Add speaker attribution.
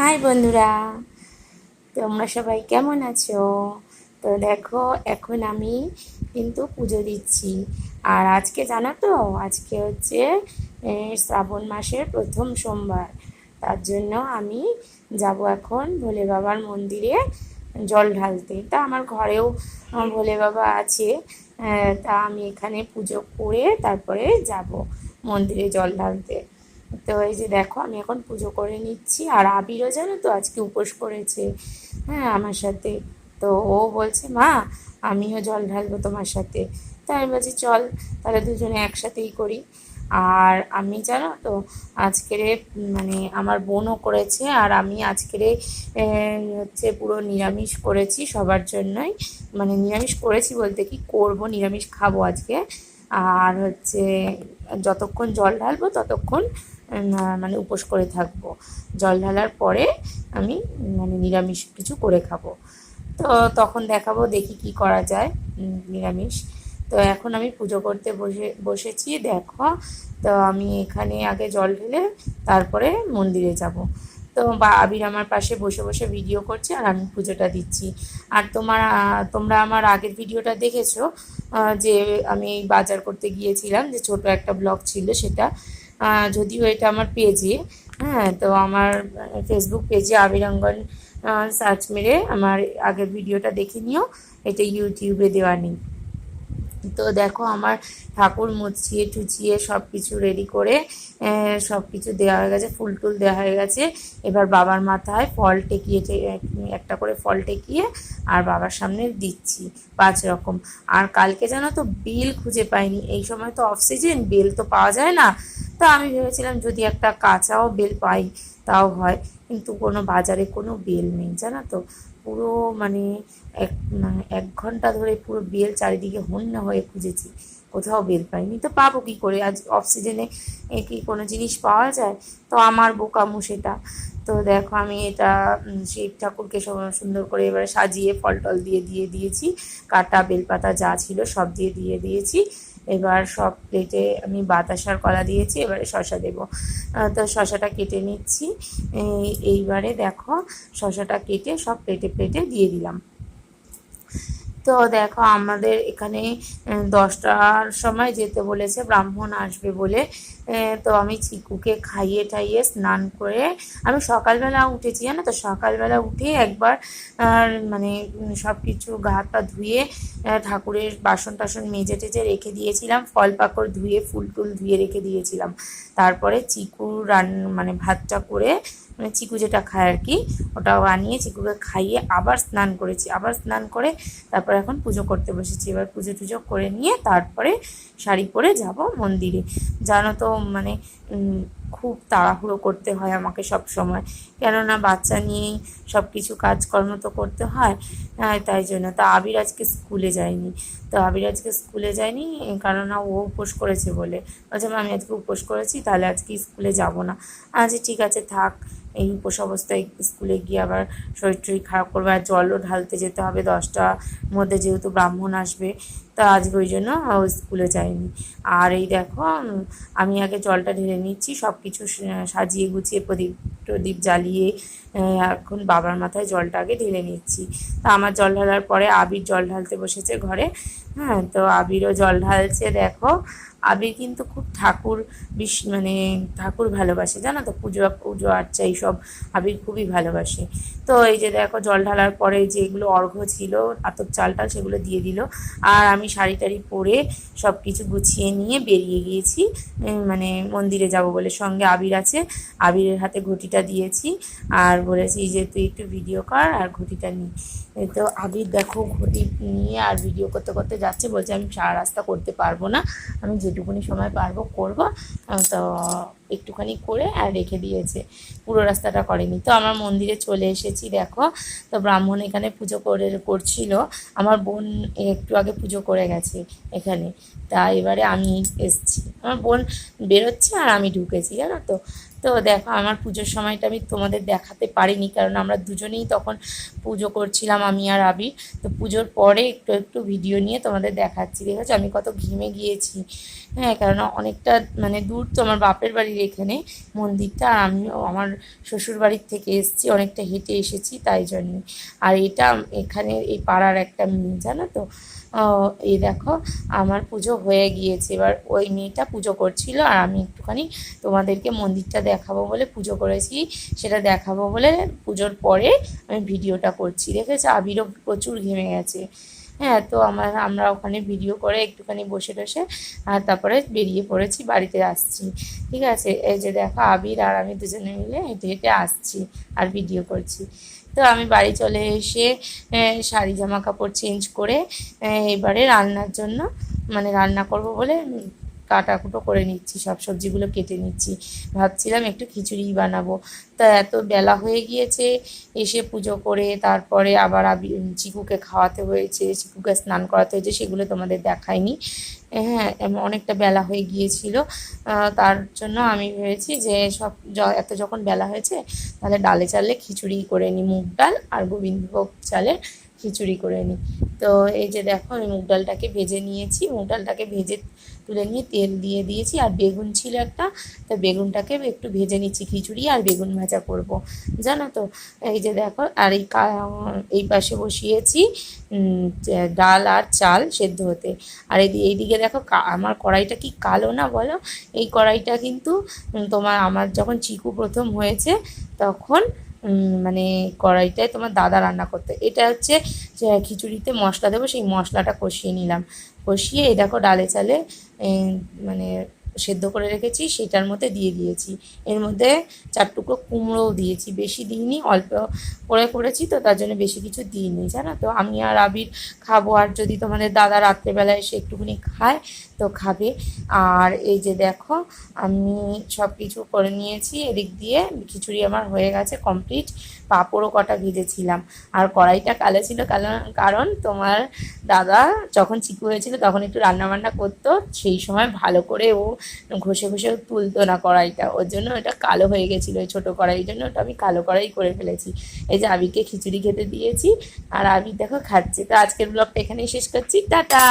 Speaker 1: High বন্ধুরা, তোমরা সবাই কেমন আছো? তো দেখো, এখন আমি কিন্তু পুজো দিচ্ছি। আর আজকে জানো তো, আজকে হচ্ছে শ্রাবণ মাসের প্রথম সোমবার। তার জন্য আমি যাব এখন ভোলে বাবার মন্দিরে জল ঢালতে। তা আমার ঘরেও ভোলে বাবা আছে তা আমি এখানে পুজো করে তারপরে যাব মন্দিরে জল ঢালতে। তো এই যে দেখো, আমি এখন পুজো করে নিচ্ছি। আর আবিরও জানো তো আজকে উপোস করেছে। হ্যাঁ আমার সাথে। তো ও বলছে, মা, আমিও জল ঢালবো তোমার সাথে। তাই আমি বলছি, চল, তাহলে দুজনে একসাথেই করি। আর আমি জানো তো, আজকের মানে আমার বোনও করেছে, আর আমি আজকের হচ্ছে পুরো নিরামিষ করেছি সবার জন্যই। মানে নিরামিষ করেছি বলতে কি, করব, নিরামিষ খাব আজকে। আর হচ্ছে যতক্ষণ জল ঢালবো ততক্ষণ মানে উপোস করে থাকব। জল ঢালার পরে আমি মানে নিরামিষ কিছু করে খাব। তো তখন দেখাবো, দেখি কি করা যায় নিরামিষ। তো এখন আমি পুজো করতে বসে, বসেছি, দেখো। তো আমি এখানে আগে জল ঢেলে তারপরে মন্দিরে যাব। তো বা আবির আমার পাশে বসে বসে ভিডিও করছে আর আমি পুজোটা দিচ্ছি। আর তোমার তোমরা আমার আগের ভিডিওটা দেখেছ যে আমি বাজার করতে গিয়েছিলাম, যে ছোট একটা ব্লগ ছিল সেটা। যদিও এটা আমার পেজে হ্যাঁ তো আমার ফেসবুক পেজে আবিরঙ্গন সার্চ মেরে আমার আগের ভিডিওটা দেখে নিও। এটা ইউটিউবে দেওয়া নেই তো দেখো আমার ঠাকুর মুছিয়ে টুচিয়ে সব কিছু রেডি করে সব কিছু দেওয়া হয়ে গেছে, ফুল টুল দেওয়া হয়ে গেছে। এবার বাবার মাথায় ফল টেকিয়ে একটা করে ফল টেকিয়ে আর বাবার সামনে দিচ্ছি পাঁচ রকম। আর কালকে জানো তো বেল খুঁজে পাইনি, এই সময় তো অফ সিজন বেল তো পাওয়া যায় না। তো আমি ভেবেছিলাম যদি একটা কাঁচাও বেল পাই তাও হয়, কিন্তু কোনো বাজারে কোনো বেল নেই, জানো তো। পুরো মানে এক মানে এক ঘণ্টা ধরে পুরো বেল চারিদিকে হন্যা হয়ে খুঁজেছি। কোথাও বেল পাইনি। তো পাবো কী করে? আজ অফ সিজনে কি কোনো জিনিস পাওয়া যায়? তো আমার বোকামু সেটা। তো দেখো আমি এটা শিব ঠাকুরকে সুন্দর করে এবারে সাজিয়ে ফল টল দিয়ে দিয়ে দিয়েছি। কাটা, বেলপাতা যা ছিল সব দিয়ে দিয়ে দিয়েছি। এবার সব প্লেটে আমি বাতাসার কলা দিয়েছি, এবারে শশা দেব। তো শশাটা কেটে নিচ্ছি। এইবারে দেখো শশাটা কেটে সব প্লেটে প্লেটে দিয়ে দিলাম। তো দেখো আমাদের এখানে দশটার সময় যেতে বলেছে, ব্রাহ্মণ আসবে বলে। তো আমি চিকুকে খাইয়ে টাইয়ে স্নান করে, আমি সকালবেলা উঠেছি, জানো তো? সকালবেলা উঠে একবার মানে সব কিছু গা হাত ধুয়ে ঠাকুরের বাসন টাসন মেজে টেজে রেখে দিয়েছিলাম, ফল পাকড় ধুয়ে, ফুল টুল ধুয়ে রেখে দিয়েছিলাম। তারপরে চিকু রান মানে ভাতটা করে মানে চিকু যেটা খায় আর কি ওটা বানিয়ে চিকুকে খাইয়ে আবার স্নান করেছি। আবার স্নান করে তারপর এখন পুজো করতে বসেছি। এবার পুজো টুজো করে নিয়ে তারপরে শাড়ি পরে যাব মন্দিরে। জানো তো মানে খুব তাড়াহুড়ো করতে হয় আমাকে সব সময় কেননা বাচ্চা নিয়েই সব কিছু কাজকর্ম তো করতে হয় হ্যাঁ, তাই জন্য। তা আবির আজকে স্কুলে যায়নি। তো আবির আজকে স্কুলে যায়নি কেননা ও উপোস করেছে বলে। বলছে "মা, আমি আজকে উপোস করেছি তাহলে আজকে স্কুলে যাব না। আজ ঠিক আছে থাক এই উপোস অবস্থায় স্কুলে গিয়ে আবার শরীর টরীর খারাপ করবে। আর জলও ঢালতে যেতে হবে দশটার মধ্যে যেহেতু ব্রাহ্মণ আসবে তা আজকে ওই জন্য ও স্কুলে যায়নি। আর এই দেখো আমি আগে জলটা ঢেলে নিচ্ছি সব কিছু সাজিয়ে গুছিয়ে প্রদীপ প্রদীপ জ্বালিয়ে এখন বাবার মাথায় জলটা আগে ঢেলে নিচ্ছি। তা আমার জল ঢালার পরে আবির জল ঢালতে বসেছে ঘরে। হ্যাঁ তো আবিরও জল ঢালছে, দেখো। আবির কিন্তু খুব ঠাকুর বিশ মানে ঠাকুর ভালোবাসে, জানো তো? পুজো পুজো আর্চা এইসব আবির খুবই ভালোবাসে। তো এই যে দেখো, জল ঢালার পরে যেগুলো অর্ঘ্য ছিল, আতপ চাল টাল সেগুলো দিয়ে দিল। আর আমি শাড়ি টাড়ি পরে সব কিছু গুছিয়ে নিয়ে বেরিয়ে গিয়েছি। মানে মন্দিরে যাব বলে সঙ্গে আবির আছে। আবিরের হাতে ঘটিটা দিয়েছি আর বলেছি যে, তুই একটু ভিডিও কর আর ঘটিটা নি। তো আবির দেখো ঘটি নিয়ে আর ভিডিও করতে করতে যাচ্ছে। বলছে, আমি সারা রাস্তা করতে পারব না। আমি যেটুকুনি সময় পারব করব। তো একটুখানি করে আর রেখে দিয়েছে। পুরো রাস্তাটা করেনি। তো আমার মন্দিরে চলে এসেছি, দেখো। তো ব্রাহ্মণ এখানে পুজো করে, করছিল। আমার বোন একটু আগে পুজো করে গেছে এখানে। তা এবারে আমি এসছি। আমার বোন বেরোচ্ছে আর আমি ঢুকেছি, জানো তো? তো দেখো, আমার পুজোর সময়টা আমি তোমাদের দেখাতে পারিনি, কারণ আমরা দুজনেই তখন পুজো করছিলাম, আমি আর আবির তো পুজোর পরে একটু একটু ভিডিও নিয়ে তোমাদের দেখাচ্ছি, দেখেছ? আমি কত ঘিমে গিয়েছি। হ্যাঁ কারণ অনেকটা মানে দূর তো আমার বাপের বাড়ির এখানে মন্দিরটা, আর আমিও আমার শ্বশুর বাড়ির থেকে এসেছি, অনেকটা হেঁটে এসেছি তাই জন্যে। আর এটা এখানে এই পাড়ার একটা মেয়ে, জানো তো? এই দেখো, আমার পুজো হয়ে গিয়েছে। এবার ওই মেয়েটা পুজো করছিল, আর আমি একটুখানি তোমাদেরকে মন্দিরটা দেখাবো বলে পুজো করেছি, সেটা দেখাবো বলে পুজোর পরে আমি ভিডিওটা করছি। দেখেছ? আবিরও প্রচুর ঘেমে গেছে। হ্যাঁ তো আমার, আমরা ওখানে ভিডিও করে একটুখানি বসে টসে, আর তারপরে বেরিয়ে পড়েছি, বাড়িতে আসছি। ঠিক আছে? এই যে দেখো, আবির আর আমি দুজনে মিলে হেঁটে হেঁটে আসছি আর ভিডিও করছি। তো আমি বাড়ি চলে এসে শাড়ি জামা কাপড় চেঞ্জ করে এবারে রান্নার জন্য মানে রান্না করব বলে কাটাকুটো করে নিচ্ছি, সব সবজিগুলো কেটে নিচ্ছি। ভাবছিলাম একটু খিচুড়ি বানাবো। তা এত বেলা হয়ে গিয়েছে, এসে পুজো করে তারপরে আবার আবি- চিকুকে খাওয়াতে হয়েছে, চিকুকে স্নান করাতে হয়েছে, সেগুলো তোমাদের দেখায়নি হ্যাঁ অনেকটা বেলা হয়ে গিয়েছিল। তার জন্য আমি ভেবেছি যে সব এত যখন বেলা হয়েছে, তাহলে ডালে চালে খিচুড়ি করে নিই মুগ ডাল আর গোবিন্দভোগ চালের খিচুড়ি করে নিই তো এই যে দেখো আমি মুগ ডালটাকে ভেজে নিয়েছি। মুগ ডালটাকে ভেজে তুলে নিয়ে তেল দিয়ে দিয়েছি। আর বেগুন ছিল একটা। তো বেগুনটাকে একটু ভেজে নিচ্ছি খিচুড়ি আর বেগুন ভাজা করব। জানো তো? এই যে দেখো, আর এই এই পাশে বসিয়েছি ডাল আর চাল সেদ্ধ হতে। আর এই এইদিকে দেখো আমার কড়াইটা কি কালো না বলো? এই কড়াইটা কিন্তু তোমার আমার যখন চিকু প্রথম হয়েছে, তখন মানে কড়াইটায় তোমার দাদা রান্না করতে। এটা হচ্ছে, যে খিচুড়িতে মশলা দেবো, সেই মশলাটা কষিয়ে নিলাম। কষিয়ে এই দেখো ডালে চালে মানে সেদ্ধ করে রেখেছি, সেটার মধ্যে দিয়ে দিয়েছি। এর মধ্যে চার টুকরো কুমড়োও দিয়েছি। বেশি দিইনি, অল্প করে করেছি তো তার জন্য বেশি কিছু দিইনি, জানো তো? আমি আর আবির খাব, আর যদি তোমাদের দাদা রাত্রেবেলা এসে একটুখানি খায় তো খাবে। আর এই যে দেখো, আমি সব কিছু করে নিয়েছি, এদিক দিয়ে খিচুড়ি আমার হয়ে গেছে কমপ্লিট। পাঁপড়ও কটা ভেজেছিলাম। আর কড়াইটা কালো ছিল কারণ তোমার দাদা যখন চিকু হয়েছিল তখন একটু রান্না বান্না করতো, সেই সময় ভালো করে ও ঘষে ঘষে তুলতো না কড়াইটা, ওর জন্য ওটা কালো হয়ে গেছিল ওই ছোটো কড়াইয়ের জন্য ওটা আমি কালো কড়াই করে ফেলেছি। এই যে আবিকে খিচুড়ি খেতে দিয়েছি, আর আবি দেখো খাচ্ছি। তো আজকের ব্লগটা এখানেই শেষ করছি। টাটা!